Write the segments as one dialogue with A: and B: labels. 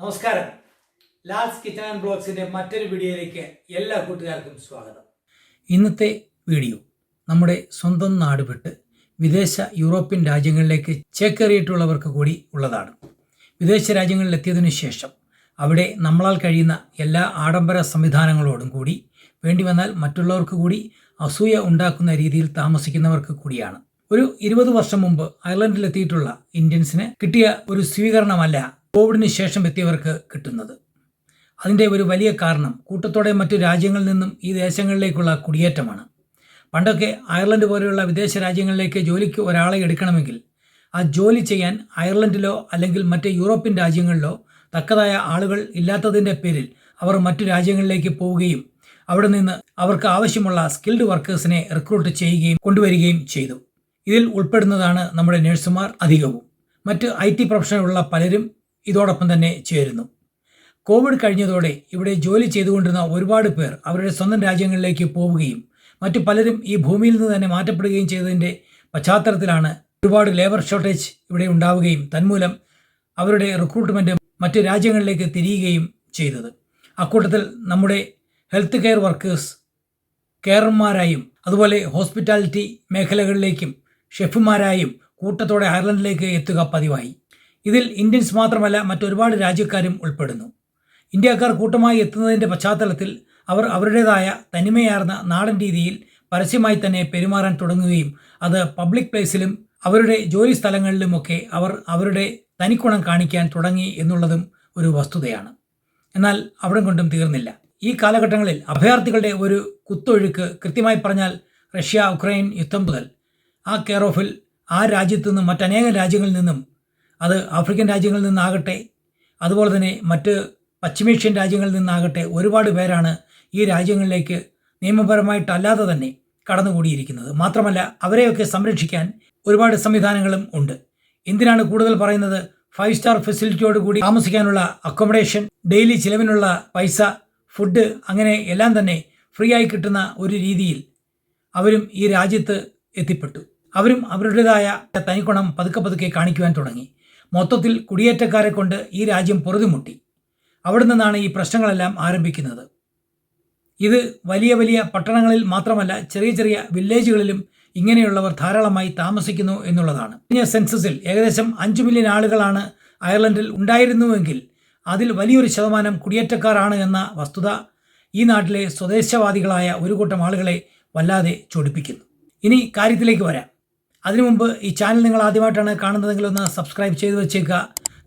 A: നമസ്കാരം. Lal's kitchen and ബ്ലോഗ്സിന്റെ മറ്റൊരു വീഡിയോയിലേക്ക് എല്ലാ കൂട്ടുകാർക്കും സ്വാഗതം. ഇന്നത്തെ വീഡിയോ നമ്മുടെ സ്വന്തം നാട് വിട്ട് വിദേശ യൂറോപ്യൻ രാജ്യങ്ങളിലേക്ക് ചേക്കേറിയിട്ടുള്ളവർക്ക് കൂടി ഉള്ളതാണ്. വിദേശ രാജ്യങ്ങളിൽ എത്തിയതിനു ശേഷം അവിടെ നമ്മളാൽ കഴിയുന്ന എല്ലാ ആഡംബര സംവിധാനങ്ങളോടും കൂടി വേണ്ടി വന്നാൽ മറ്റുള്ളവർക്ക് കൂടി അസൂയ ഉണ്ടാക്കുന്ന രീതിയിൽ താമസിക്കുന്നവർക്ക് കൂടിയാണ്. ഒരു ഇരുപത് വർഷം മുമ്പ് അയർലൻഡിലെത്തിയിട്ടുള്ള ഇന്ത്യൻസിന് കിട്ടിയ ഒരു സ്വീകരണമല്ല കോവിഡിന് ശേഷം എത്തിയവർക്ക് കിട്ടുന്നത്. അതിന്റെ ഒരു വലിയ കാരണം കൂട്ടത്തോടെ മറ്റു രാജ്യങ്ങളിൽ നിന്നും ഈ ദേശങ്ങളിലേക്കുള്ള കുടിയേറ്റമാണ്. പണ്ടൊക്കെ അയർലൻഡ് പോലെയുള്ള വിദേശ രാജ്യങ്ങളിലേക്ക് ജോലിക്ക് ഒരാളെ എടുക്കണമെങ്കിൽ ആ ജോലി ചെയ്യാൻ അയർലൻഡിലോ അല്ലെങ്കിൽ മറ്റ് യൂറോപ്യൻ രാജ്യങ്ങളിലോ തക്കതായ ആളുകൾ ഇല്ലാത്തതിന്റെ പേരിൽ അവർ മറ്റു രാജ്യങ്ങളിലേക്ക് പോവുകയും അവിടെ നിന്ന് അവർക്ക് ആവശ്യമുള്ള സ്കിൽഡ് വർക്കേഴ്സിനെ റിക്രൂട്ട് ചെയ്യുകയും കൊണ്ടുവരികയും ചെയ്തു. ഇതിൽ ഉൾപ്പെടുന്നതാണ് നമ്മുടെ നഴ്സുമാർ അധികവും. മറ്റ് ഐ ടി പ്രൊഫഷനുള്ള പലരും ഇതോടൊപ്പം തന്നെ ചേരുന്നു. കോവിഡ് കഴിഞ്ഞതോടെ ഇവിടെ ജോലി ചെയ്തുകൊണ്ടിരുന്ന ഒരുപാട് പേർ അവരുടെ സ്വന്തം രാജ്യങ്ങളിലേക്ക് പോവുകയും മറ്റു പലരും ഈ ഭൂമിയിൽ നിന്ന് തന്നെ മാറ്റപ്പെടുകയും ചെയ്തതിന്റെ പശ്ചാത്തലത്തിലാണ് ഒരുപാട് ലേബർ ഷോർട്ടേജ് ഇവിടെ ഉണ്ടാവുകയും തന്മൂലം അവരുടെ റിക്രൂട്ട്മെന്റ് മറ്റ് രാജ്യങ്ങളിലേക്ക് തിരിയുകയും ചെയ്തത്. അക്കൂട്ടത്തിൽ നമ്മുടെ ഹെൽത്ത് കെയർ വർക്കേഴ്സ് കെയർമാരായും അതുപോലെ ഹോസ്പിറ്റാലിറ്റി മേഖലകളിലേക്കും ഷെഫുമാരായും കൂട്ടത്തോടെ അയർലൻഡിലേക്ക് എത്തുക പതിവായി. ഇതിൽ ഇന്ത്യൻസ് മാത്രമല്ല മറ്റൊരുപാട് രാജ്യക്കാരും ഉൾപ്പെടുന്നു. ഇന്ത്യക്കാർ കൂട്ടമായി എത്തുന്നതിന്റെ പശ്ചാത്തലത്തിൽ അവർ അവരുടേതായ തനിമയാർന്ന നാടൻ രീതിയിൽ പരസ്യമായി തന്നെ പെരുമാറാൻ തുടങ്ങുകയും അത് പബ്ലിക് പ്ലേസിലും അവരുടെ ജോലി സ്ഥലങ്ങളിലുമൊക്കെ അവർ അവരുടെ തനിക്കുണം കാണിക്കാൻ തുടങ്ങി എന്നുള്ളതും ഒരു വസ്തുതയാണ്. എന്നാൽ അവിടം കൊണ്ടും തീർന്നില്ല. ഈ കാലഘട്ടങ്ങളിൽ അഭയാർത്ഥികളുടെ ഒരു കുത്തൊഴുക്ക് കൃത്യമായി പറഞ്ഞാൽ റഷ്യ ഉക്രൈൻ യുദ്ധം മുതൽ ആ കെയർ ഓഫിൽ ആ രാജ്യത്തു നിന്നും മറ്റനേകം രാജ്യങ്ങളിൽ നിന്നും അത് ആഫ്രിക്കൻ രാജ്യങ്ങളിൽ നിന്നാകട്ടെ അതുപോലെ തന്നെ മറ്റ് പശ്ചിമേഷ്യൻ രാജ്യങ്ങളിൽ നിന്നാകട്ടെ ഒരുപാട് പേരാണ് ഈ രാജ്യങ്ങളിലേക്ക് നിയമപരമായിട്ടല്ലാതെ തന്നെ കടന്നുകൂടിയിരിക്കുന്നത്. മാത്രമല്ല അവരെയൊക്കെ സംരക്ഷിക്കാൻ ഒരുപാട് സംവിധാനങ്ങളും ഉണ്ട്. എന്തിനാണ് കൂടുതൽ പറയുന്നത്? ഫൈവ് സ്റ്റാർ ഫെസിലിറ്റിയോട് കൂടി താമസിക്കാനുള്ള അക്കോമഡേഷൻ ഡെയിലി ചിലവിനുള്ള പൈസ ഫുഡ് അങ്ങനെ എല്ലാം തന്നെ ഫ്രീ ആയി കിട്ടുന്ന ഒരു രീതിയിൽ അവരും ഈ രാജ്യത്ത് എത്തിപ്പെട്ടു. അവരും അവരുടേതായ തനിക്കുണം പതുക്കെ പതുക്കെ കാണിക്കുവാൻ തുടങ്ങി. മൊത്തത്തിൽ കുടിയേറ്റക്കാരെ കൊണ്ട് ഈ രാജ്യം പൊറുതിമുട്ടി. അവിടെ നിന്നാണ് ഈ പ്രശ്നങ്ങളെല്ലാം ആരംഭിക്കുന്നത്. ഇത് വലിയ വലിയ പട്ടണങ്ങളിൽ മാത്രമല്ല ചെറിയ ചെറിയ വില്ലേജുകളിലും ഇങ്ങനെയുള്ളവർ ധാരാളമായി താമസിക്കുന്നു എന്നുള്ളതാണ്. കഴിഞ്ഞ സെൻസസിൽ ഏകദേശം അഞ്ച് മില്യൺ ആളുകളാണ് അയർലൻഡിൽ ഉണ്ടായിരുന്നുവെങ്കിൽ അതിൽ വലിയൊരു ശതമാനം കുടിയേറ്റക്കാരാണ് എന്ന വസ്തുത ഈ നാട്ടിലെ സ്വദേശവാദികളായ ഒരു കൂട്ടം ആളുകളെ വല്ലാതെ ചൊടിപ്പിക്കുന്നു. ഇനി കാര്യത്തിലേക്ക് വരാം. അതിനു മുമ്പ് ഈ ചാനൽ നിങ്ങൾ ആദ്യമായിട്ടാണ് കാണുന്നതെങ്കിൽ ഒന്ന് സബ്സ്ക്രൈബ് ചെയ്തു വെച്ചേക്കുക.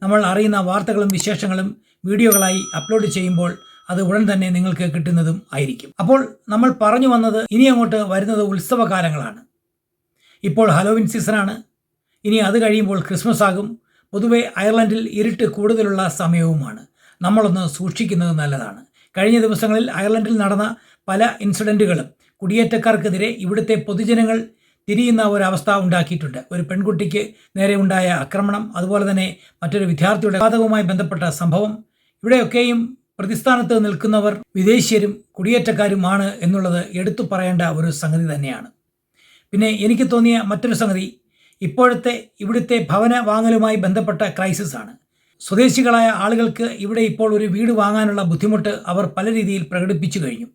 A: നമ്മൾ അറിയുന്ന വാർത്തകളും വിശേഷങ്ങളും വീഡിയോകളായി അപ്ലോഡ് ചെയ്യുമ്പോൾ അത് ഉടൻ തന്നെ നിങ്ങൾക്ക് കിട്ടുന്നതും ആയിരിക്കും. അപ്പോൾ നമ്മൾ പറഞ്ഞു വന്നത് ഇനി അങ്ങോട്ട് വരുന്നത് ഉത്സവകാലങ്ങളാണ്. ഇപ്പോൾ ഹലോവിൻ സീസണാണ് ഇനി അത് കഴിയുമ്പോൾ ക്രിസ്മസ് ആകും. പൊതുവെ അയർലൻഡിൽ ഇരുട്ട് കൂടുതലുള്ള സമയവുമാണ്. നമ്മളൊന്ന് സൂക്ഷിക്കുന്നത് നല്ലതാണ്. കഴിഞ്ഞ ദിവസങ്ങളിൽ അയർലൻഡിൽ നടന്ന പല ഇൻസിഡന്റുകളും കുടിയേറ്റക്കാർക്കെതിരെ ഇവിടുത്തെ പൊതുജനങ്ങൾ തിരിയുന്ന ഒരവസ്ഥ ഉണ്ടാക്കിയിട്ടുണ്ട്. ഒരു പെൺകുട്ടിക്ക് നേരെ ഉണ്ടായ ആക്രമണം അതുപോലെ തന്നെ മറ്റൊരു വിദ്യാർത്ഥിയുടെ ഘാതകവുമായി ബന്ധപ്പെട്ട സംഭവം ഇവിടെയൊക്കെയും പ്രതിസ്ഥാനത്ത് നിൽക്കുന്നവർ വിദേശീയരും കുടിയേറ്റക്കാരുമാണ് എന്നുള്ളത് എടുത്തു പറയേണ്ട ഒരു സംഗതി തന്നെയാണ്. പിന്നെ എനിക്ക് തോന്നിയ മറ്റൊരു സംഗതി ഇപ്പോഴത്തെ ഇവിടുത്തെ ഭവന വാങ്ങലുമായി ബന്ധപ്പെട്ട ക്രൈസിസ് ആണ്. സ്വദേശികളായ ആളുകൾക്ക് ഇവിടെ ഇപ്പോൾ ഒരു വീട് വാങ്ങാനുള്ള ബുദ്ധിമുട്ട് അവർ പല രീതിയിൽ പ്രകടിപ്പിച്ചു കഴിഞ്ഞു.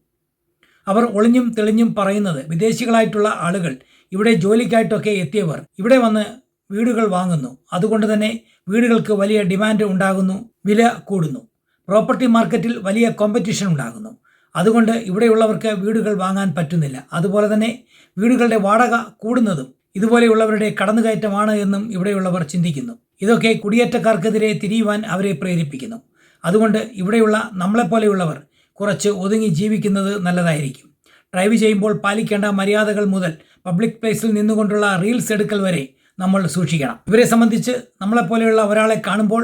A: അവർ ഒളിഞ്ഞും തെളിഞ്ഞും പറയുന്നത് വിദേശികളായിട്ടുള്ള ആളുകൾ ഇവിടെ ജോലിക്കായിട്ടൊക്കെ എത്തിയവർ. ഇവിടെ വന്ന് വീടുകൾ വാങ്ങുന്നു. അതുകൊണ്ട് തന്നെ വീടുകൾക്ക് വലിയ ഡിമാൻഡ് ഉണ്ടാകുന്നു വില കൂടുന്നു. പ്രോപ്പർട്ടി മാർക്കറ്റിൽ വലിയ കോമ്പറ്റീഷൻ ഉണ്ടാകുന്നു. അതുകൊണ്ട് ഇവിടെയുള്ളവർക്ക് വീടുകൾ വാങ്ങാൻ പറ്റുന്നില്ല. അതുപോലെ തന്നെ വീടുകളുടെ വാടക കൂടുന്നതും ഇതുപോലെയുള്ളവരുടെ കടന്നുകയറ്റമാണ് എന്നും ഇവിടെയുള്ളവർ ചിന്തിക്കുന്നു. ഇതൊക്കെ കുടിയേറ്റക്കാർക്കെതിരെ തിരിയുവാൻ അവരെ പ്രേരിപ്പിക്കുന്നു. അതുകൊണ്ട് ഇവിടെയുള്ള നമ്മളെപ്പോലെയുള്ളവർ കുറച്ച് ഒതുങ്ങി ജീവിക്കുന്നത് നല്ലതായിരിക്കും. ഡ്രൈവ് ചെയ്യുമ്പോൾ പാലിക്കേണ്ട മര്യാദകൾ മുതൽ പബ്ലിക് പ്ലേസിൽ നിന്നുകൊണ്ടുള്ള റീൽസ് എടുക്കൽ വരെ നമ്മൾ സൂക്ഷിക്കണം. ഇവരെ സംബന്ധിച്ച് നമ്മളെപ്പോലെയുള്ള ഒരാളെ കാണുമ്പോൾ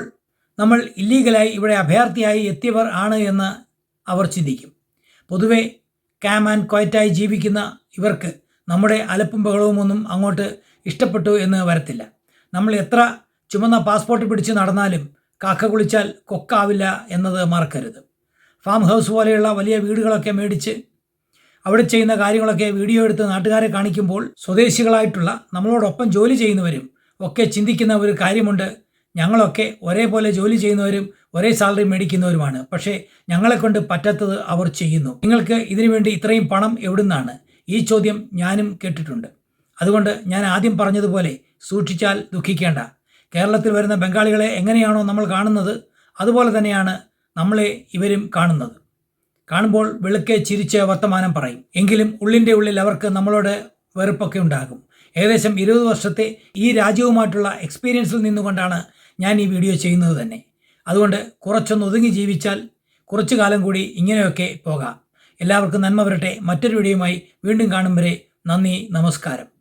A: നമ്മൾ ഇല്ലീഗലായി ഇവിടെ അഭയാർത്ഥിയായി എത്തിയവർ ആണ് എന്ന് അവർ ചിന്തിക്കും. പൊതുവെ ക്യാം ആൻഡ് ക്വയറ്റായി ജീവിക്കുന്ന ഇവർക്ക് നമ്മുടെ അലപ്പും ബഹളവും ഒന്നും അങ്ങോട്ട് ഇഷ്ടപ്പെട്ടു എന്ന് വരത്തില്ല. നമ്മൾ എത്ര ചുമന്ന പാസ്പോർട്ട് പിടിച്ച് നടന്നാലും കാക്ക കുളിച്ചാൽ കൊക്കാവില്ല എന്നത് മറക്കരുത്. ഫാം ഹൗസ് പോലെയുള്ള വലിയ വീടുകളൊക്കെ മേടിച്ച് അവിടെ ചെയ്യുന്ന കാര്യങ്ങളൊക്കെ വീഡിയോ എടുത്ത് നാട്ടുകാരെ കാണിക്കുമ്പോൾ സ്വദേശികളായിട്ടുള്ള നമ്മളോടൊപ്പം ജോലി ചെയ്യുന്നവരും ഒക്കെ ചിന്തിക്കുന്ന ഒരു കാര്യമുണ്ട്. ഞങ്ങളൊക്കെ ഒരേപോലെ ജോലി ചെയ്യുന്നവരും ഒരേ സാലറി മേടിക്കുന്നവരുമാണ്. പക്ഷേ ഞങ്ങളെക്കൊണ്ട് പറ്റാത്തത് അവർ ചെയ്യുന്നു. നിങ്ങൾക്ക് ഇതിനുവേണ്ടി ഇത്രയും പണം എവിടുന്നാണ്? ഈ ചോദ്യം ഞാനും കേട്ടിട്ടുണ്ട്. അതുകൊണ്ട് ഞാൻ ആദ്യം പറഞ്ഞതുപോലെ സൂക്ഷിച്ചാൽ ദുഃഖിക്കേണ്ട. കേരളത്തിൽ വരുന്ന ബംഗാളികളെ എങ്ങനെയാണോ നമ്മൾ കാണുന്നത് അതുപോലെ തന്നെയാണ് നമ്മളെ ഇവരും കാണുന്നത്. കാണുമ്പോൾ വെളുക്കെ ചിരിച്ച് വർത്തമാനം പറയും. എങ്കിലും ഉള്ളിന്റെ ഉള്ളിൽ അവർക്ക് നമ്മളോട് വെറുപ്പൊക്കെ ഉണ്ടാകും. ഏകദേശം ഇരുപത് വർഷത്തെ ഈ രാജ്യവുമായിട്ടുള്ള എക്സ്പീരിയൻസിൽ നിന്നുകൊണ്ടാണ് ഞാൻ ഈ വീഡിയോ ചെയ്യുന്നത് തന്നെ. അതുകൊണ്ട് കുറച്ചൊന്ന് ഒതുങ്ങി ജീവിച്ചാൽ കുറച്ചു കാലം കൂടി ഇങ്ങനെയൊക്കെ പോകാം. എല്ലാവർക്കും നന്മ വരട്ടെ. മറ്റൊരു വീഡിയോയുമായി വീണ്ടും കാണും വരെ നന്ദി നമസ്കാരം.